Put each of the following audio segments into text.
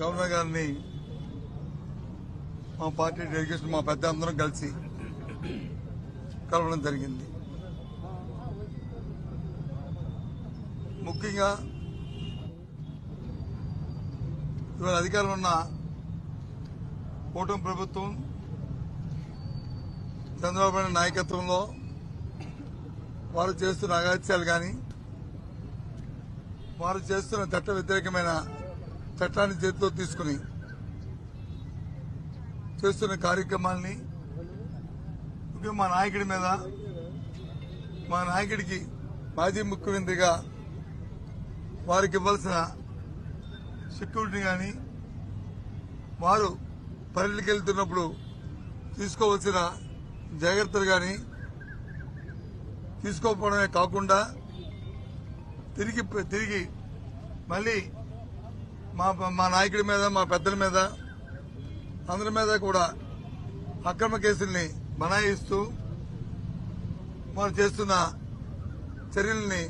Governor గారిని మా party delegation మా పెద్ద అందరం కలిసి కలవడం జరిగింది. ముఖ్యంగా ఇవాళ అధికారంలో ఉన్న కూటమి ప్రభుత్వం చంద్రబాబు నాయుడు నాయకత్వంలో వారు చేస్తున్న అగాత్యాలు కానీ వారు చేస్తున్న చట్ట వ్యతిరేకమైన చట్టాన్ని చేతిలో తీసుకుని చేస్తున్న కార్యక్రమాల్ని ముఖ్యంగా మా నాయకుడి మీద మా నాయకుడికి మాజీ ముఖ్యమంత్రిగా వారికి ఇవ్వాల్సిన సెక్యూరిటీ కానీ వారు పర్యటనకి వెళ్తున్నప్పుడు తీసుకోవాల్సిన జాగ్రత్తలు కానీ తీసుకోకపోవడమే కాకుండా తిరిగి తిరిగి మళ్ళీ మా మా నాయకుడి మీద మా పెద్దల మీద అందరి మీద కూడా అక్రమ కేసుల్ని బనాయిస్తూ వారు చేస్తున్న చర్యల్ని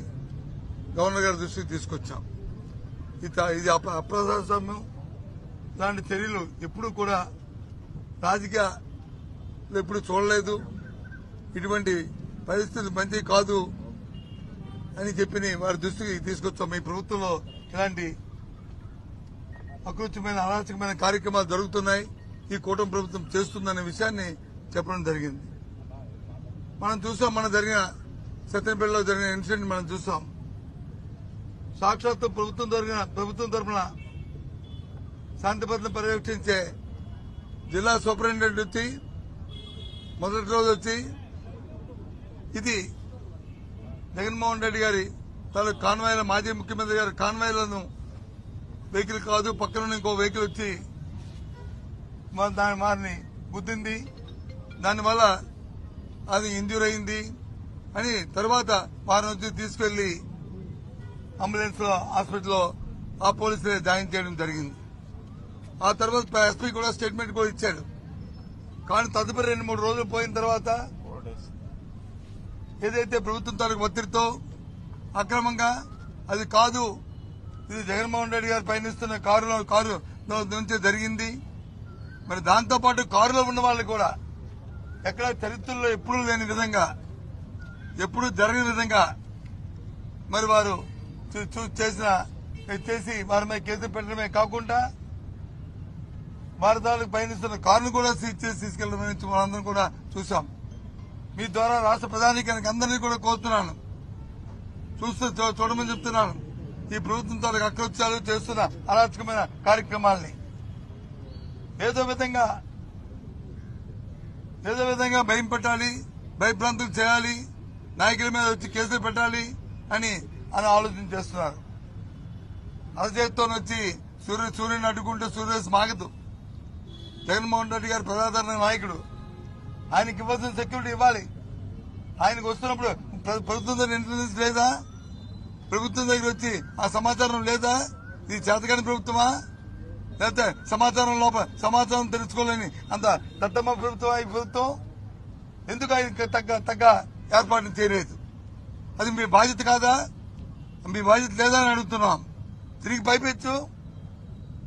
గవర్నర్ గారి దృష్టికి తీసుకొచ్చాం. ఇది ఇది అప్ర- అప్రజాస్వామ్యం. ఇలాంటి చర్యలు ఎప్పుడూ కూడా రాజకీయ ఎప్పుడు చూడలేదు. ఇటువంటి పరిస్థితులు మంచి కాదు అని చెప్పి వారి దృష్టికి తీసుకొచ్చాం. ఈ ప్రభుత్వంలో ఇలాంటి అకృత్యమైన అరాచకమైన కార్యక్రమాలు జరుగుతున్నాయి. ఈ కూటమి ప్రభుత్వం చేస్తుందనే విషయాన్ని చెప్పడం జరిగింది. మనం చూసాం మన జరిగిన సత్యనపల్లిలో జరిగిన ఇన్సిడెంట్ మనం చూసాం. సాక్షాత్తు ప్రభుత్వం జరిగిన ప్రభుత్వం తరఫున శాంతి భద్రతను పర్యవేక్షించే జిల్లా సూపరింటెండెంట్ వచ్చి మొదటి రోజు వచ్చి ఇది జగన్మోహన్ రెడ్డి గారి తాలూకు కాన్వాయ్ల మాజీ ముఖ్యమంత్రి గారి కాన్వాయ్లను వెహికల్ కాదు పక్కన ఇంకో వెహికల్ వచ్చి దాని వారిని గుద్దింది. దానివల్ల అది ఇంజ్యూర్ అయింది అని తర్వాత వారిని వచ్చి తీసుకెళ్ళి అంబులెన్స్లో హాస్పిటల్లో ఆ పోలీసులే జాయిన్ చేయడం జరిగింది. ఆ తర్వాత ఎస్పీ కూడా స్టేట్మెంట్ కూడా ఇచ్చాడు కానీ తదుపరి రెండు మూడు రోజులు పోయిన తర్వాత ఏదైతే ప్రభుత్వం తాలూకు ఒత్తిడితో అక్రమంగా అది కాదు ఇది జగన్మోహన్ రెడ్డి గారు పయనిస్తున్న కారులో కారు నుంచి జరిగింది. మరి దాంతో పాటు కారులో ఉన్న వాళ్ళు కూడా ఎక్కడ చరిత్రలో ఎప్పుడూ లేని విధంగా ఎప్పుడూ జరగని విధంగా మరి వారు చూ- చూ- చేసిన చేసి వారి మీద కేసు పెట్టడమే కాకుండా వారి పయనిస్తున్న కారును కూడా సీజ్ చేసి తీసుకెళ్ళడం నుంచి మనందరం కూడా చూసాం మీ ద్వారా రాష్ట్ర ప్రధానికి అందరినీ కూడా కోరుతున్నాను. చూస్తూ చూడమని చెప్తున్నాను. ఈ ప్రభుత్వం తాలూకు అకృత్యాలు చేస్తున్న అరాచకమైన కార్యక్రమాల్ని ఏదో విధంగా ఏదో విధంగా భయం పెట్టాలి భయభ్రాంతులు చేయాలి నాయకుల మీద వచ్చి కేసులు పెట్టాలి అని అని ఆలోచన చేస్తున్నారు. అరచేతితో వచ్చి సూర్య సూర్యుని అడ్డుకుంటే సూర్యస్ మాగదు జగన్మోహన్ రెడ్డి గారు ప్రజాదరణ నాయకుడు. ఆయనకి ఇవ్వాల్సిన సెక్యూరిటీ ఇవ్వాలి. ఆయనకు వస్తున్నప్పుడు ప్ర- ప్రభుత్వం దగ్గర ఇంటెలిజెన్స్ లేదా? ప్రభుత్వం దగ్గర వచ్చి ఆ సమాచారం లేదా? ఇది చేతకాని ప్రభుత్వమా? లేకపోతే సమాచారం లోపల సమాచారం తెలుసుకోలేని అంత దత్తమ్మ ప్రభుత్వం ఈ ప్రభుత్వం? ఎందుకు ఆయనకి తగ్గ తగ్గ ఏర్పాటు చేయలేదు? అది మీ బాధ్యత కాదా? మీ బాధ్యత లేదా అని అడుగుతున్నాం. తిరిగి పైపెచ్చు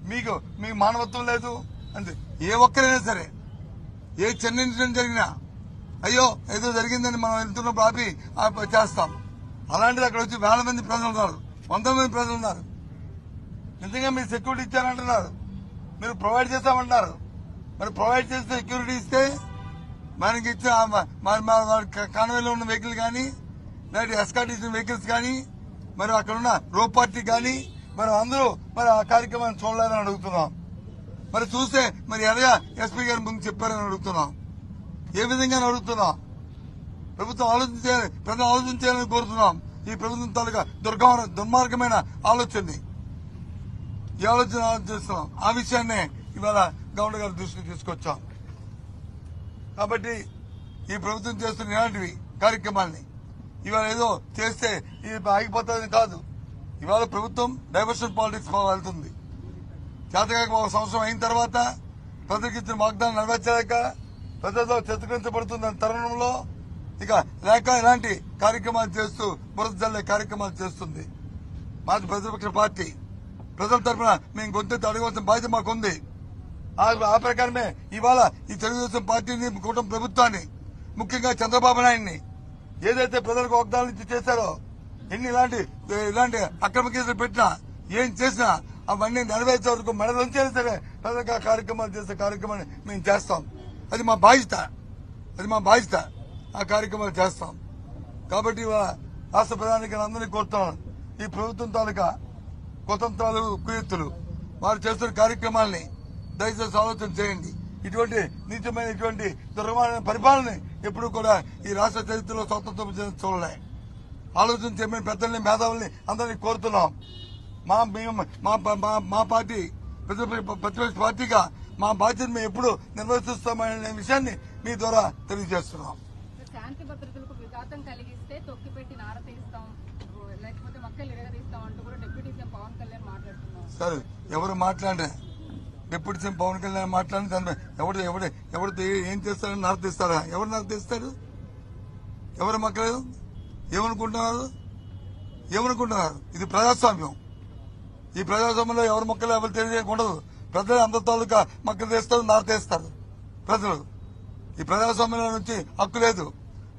మీకు మీకు మానవత్వం లేదు? అంటే ఏ ఒక్కరైనా సరే ఏ చిన్న ఇన్సిడెంట్ జరిగినా అయ్యో ఏదో జరిగిందని మనం వెళ్తున్నప్పుడు ఆపి చేస్తాం. అలాంటిది అక్కడ వచ్చి వేల మంది ప్రజలు ఉన్నారు. వంద మంది ప్రజలు ఉన్నారు. నిజంగా మీరు సెక్యూరిటీ ఇచ్చారంటున్నారు. మీరు ప్రొవైడ్ చేస్తామంటున్నారు. మరి ప్రొవైడ్ చేస్తే సెక్యూరిటీ ఇస్తే మనకి ఇచ్చిన కాన్వేలో ఉన్న వెహికల్ కానీ లేదా ఎస్కాట్ ఇచ్చిన వెహికల్స్ కానీ మరి అక్కడ ఉన్న రో పార్టీ కానీ మరి అందరూ మరి ఆ కార్యక్రమాన్ని చూడలేదని అడుగుతున్నాం. మరి చూస్తే మరి ఎలాగా ఎస్పీ గారి ముందు చెప్పారని అడుగుతున్నాం. ఏ విధంగా అడుగుతున్నాం. ప్రభుత్వం ఆలోచించాలి ప్రజలు ఆలోచించాలని కోరుతున్నాం. ఈ ప్రభుత్వం తాలూకా దుర్గమ దుర్మార్గమైన ఆలోచనని. ఈ ఆలోచన ఆలోచిస్తున్నాం ఆ విషయాన్నే ఇవాళ గవర్నర్ గారి దృష్టికి తీసుకొచ్చాం. కాబట్టి ఈ ప్రభుత్వం చేస్తున్న ఇలాంటివి కార్యక్రమాల్ని ఇవాళ ఏదో చేస్తే ఇది ఆగిపోతుందని కాదు. ఇవాళ ప్రభుత్వం డైవర్షన్ పాలిటిక్స్ వెళ్తుంది. చేతకాక ఒక సంవత్సరం అయిన తర్వాత ప్రజలకు ఇచ్చిన వాగ్దానం నెరవేర్చలేక ప్రజలతో చిత్రీకరించబడుతున్న తరుణంలో ఇక లేక ఇలాంటి కార్యక్రమాలు చేస్తూ బురదల్లే కార్యక్రమాలు చేస్తుంది. మాది ప్రతిపక్ష పార్టీ. ప్రజల తరఫున మేము గొంతెత్తి అడగవలసిన బాధ్యత మాకుంది. ఆ ప్రకారమే ఇవాళ ఈ తెలుగుదేశం పార్టీని కూటమి ప్రభుత్వాన్ని ముఖ్యంగా చంద్రబాబు నాయుడిని ఏదైతే ప్రజలకు వాగ్దానాలు ఇచ్చి చేశారో ఎన్ని ఇలాంటి ఇలాంటి అక్రమ కేసులు పెట్టినా ఏం చేసినా అవన్నీ నెరవేర్చే వరకు మెడల సరే ప్రజలకు ఆ కార్యక్రమాలు చేసే కార్యక్రమాన్ని మేము చేస్తాం. అది మా బాధ్యత. అది మా బాధ్యత. ఆ కార్యక్రమాలు చేస్తాం. కాబట్టి రాష్ట్ర ప్రధానికి అందరినీ కోరుతున్నాను. ఈ ప్రభుత్వం తాలూకా కుతంత్రాలు కుయుత్తులు వారు చేస్తున్న కార్యక్రమాల్ని దయచేసి ఆలోచన చేయండి. ఇటువంటి నీచమైన ఇటువంటి దుర్గమైన పరిపాలన ఎప్పుడు కూడా ఈ రాష్ట్ర చరిత్రలో స్వతంత్రం చెంది చూడలే. ఆలోచన చేయమని పెద్దల్ని మేధావుల్ని అందరినీ కోరుతున్నాం. మా మేము మా మా మా పార్టీ ప్రతిపక్ష ప్రతిపక్ష పార్టీగా మా బాధ్యత మేము ఎప్పుడు నిర్వర్తిస్తామనే విషయాన్ని మీ ద్వారా తెలియజేస్తున్నాం. శాంతి భద్రతలకు విఘాతం కలిగిస్తే తొక్కిపెట్టి నారతీస్తాం లేకపోతే మక్కలు ఎరగదీస్తాం అంటూ కూడా డిప్యూటీ సీఎం పవన్ కళ్యాణ్ మాట్లాడుతున్నారు. సరే ఎవరు మాట్లాడే డిప్యూటీ సీఎం పవన్ కళ్యాణ్ మాట్లాడిన దాని ఎవడు ఎవడు ఎవడు ఏం చేస్తాడని నర్తిస్తారా ఎవరు నర్తిస్తారు ఎవరు మక్కలేదు ఏమనుకుంటున్నారు? ఏమనుకుంటున్నారు? ఇది ప్రజాస్వామ్యం. ఈ ప్రజాస్వామ్యంలో ఎవరు మొక్కలు ఎవరు తెలియజేయకూడదు ప్రజలు అందరి తాలూకా మొక్కలు తీస్తారు నారతేస్తారు ప్రజలు. ఈ ప్రజాస్వామ్యంలో నుంచి హక్కు లేదు.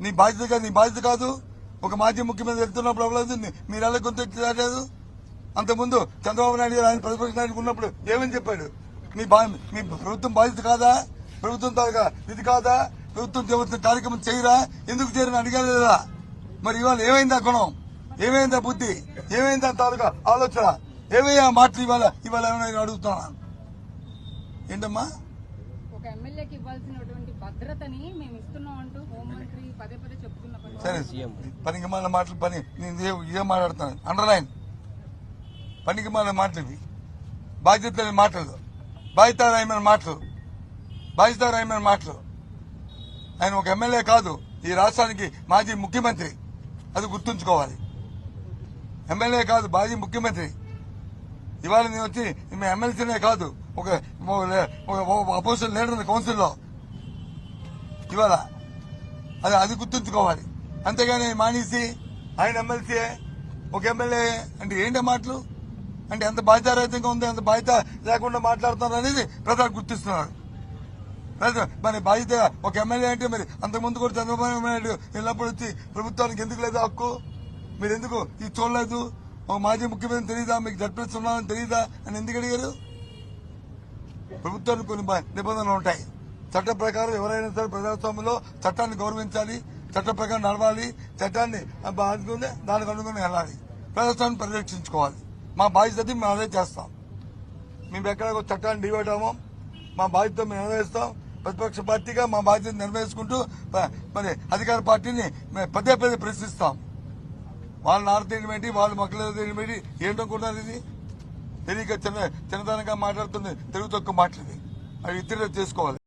నీ బాధ్యత కాదు నీ బాధ్యత కాదు. ఒక మాజీ ముఖ్యమంత్రి వెళ్తున్నప్పుడు అవ్వలేదు మీరు ఎలా కొంత రాలేదు? అంతకుముందు చంద్రబాబు నాయుడు గారు ఆయన ప్రతిపక్ష నాయుడు ఉన్నప్పుడు ఏమని చెప్పాడు? మీ మీ ప్రభుత్వం బాధ్యత కాదా? ప్రభుత్వం తాలూకా ఇది కాదా? ప్రభుత్వం చెబుతున్న కార్యక్రమం చేయరా? ఎందుకు చేయరని అడిగారు లేదా? మరి ఇవాళ ఏమైందా గుణం? ఏమైందా బుద్ధి? ఏమైందా తాలూకా ఆలోచన? ఏమయ్యా మాటలు ఇవాళ ఇవాళ ఏమైనా నేను అడుగుతున్నా ఏంటమ్మా? ఒక ఎమ్మెల్యేకి ఇవ్వాల్సినటువంటి భద్రతని మేము ఇస్తున్నాం అంటూ హోంమంత్రి పదే పదే చెప్తున్న సరే పనికి మాటలు పని. నేను ఇదే ఇదే మాట్లాడుతాను అండర్లైన్ పనికి మాల మాటలు ఇవి. బాధ్యత లేని మాటలు. బాధ్యతారాయమైన మాటలు. బాధ్యతారాయమైన మాటలు. ఆయన ఒక ఎమ్మెల్యే కాదు. ఈ రాష్ట్రానికి మాజీ ముఖ్యమంత్రి. అది గుర్తుంచుకోవాలి. ఎమ్మెల్యే కాదు మాజీ ముఖ్యమంత్రి. ఇవాళ నేను వచ్చి మీ ఎమ్మెల్సీనే కాదు ఒక అపోజిషన్ లీడర్ కౌన్సిల్లో ఇవాళ అది అది గుర్తుంచుకోవాలి. అంతేగాని మానేసి ఆయన ఎమ్మెల్సీ ఒక ఎమ్మెల్యే అంటే ఏంటి మాటలు? అంటే ఎంత బాధ్యతారహితంగా ఉంది ఎంత బాధ్యత లేకుండా మాట్లాడుతున్నారు అనేది ప్రజలు గుర్తిస్తున్నారు. మరి బాధ్యత ఒక ఎమ్మెల్యే అంటే మరి అంతకుముందు కూడా చంద్రబాబు నాయుడు వెళ్ళినప్పుడు వచ్చి ప్రభుత్వానికి ఎందుకు లేదు హక్కు? మీరు ఎందుకు ఇది చూడలేదు? ఒక మాజీ ముఖ్యమంత్రి తెలీదా? మీకు జడ్పీఎస్ తెలీదా తెలియదా అని ఎందుకు అడిగారు? ప్రభుత్వానికి కొన్ని నిబంధనలు ఉంటాయి. చట్ట ప్రకారం ఎవరైనా సరే ప్రజాస్వామ్యంలో చట్టాన్ని గౌరవించాలి చట్ట ప్రకారం నడవాలి చట్టాన్ని బాధకుంటే దానికి అనుగుణంగా వెళ్ళాలి. ప్రజాస్వామ్యం పరిరక్షించుకోవాలి. మా బాధ్యత మేము అదే చేస్తాం. మేము ఎక్కడ చట్టాన్ని డివైడ్ మా బాధ్యత మేము నిర్వహిస్తాం ప్రతిపక్ష పార్టీగా మా బాధ్యత నిర్వహించుకుంటూ మరి అధికార పార్టీని మేము పదే పదే ప్రశ్నిస్తాం. వాళ్ళ నారతీయడం ఏంటి వాళ్ళ మొక్కలు తీయడం ఏంటి ఏంటనుకుంటున్నారు ఇది? తెలియక చిన్న చిన్నతనంగా మాట్లాడుతుంది తెలుగు తక్కువ మాట్లాడి అది ఇతర చేసుకోవాలి.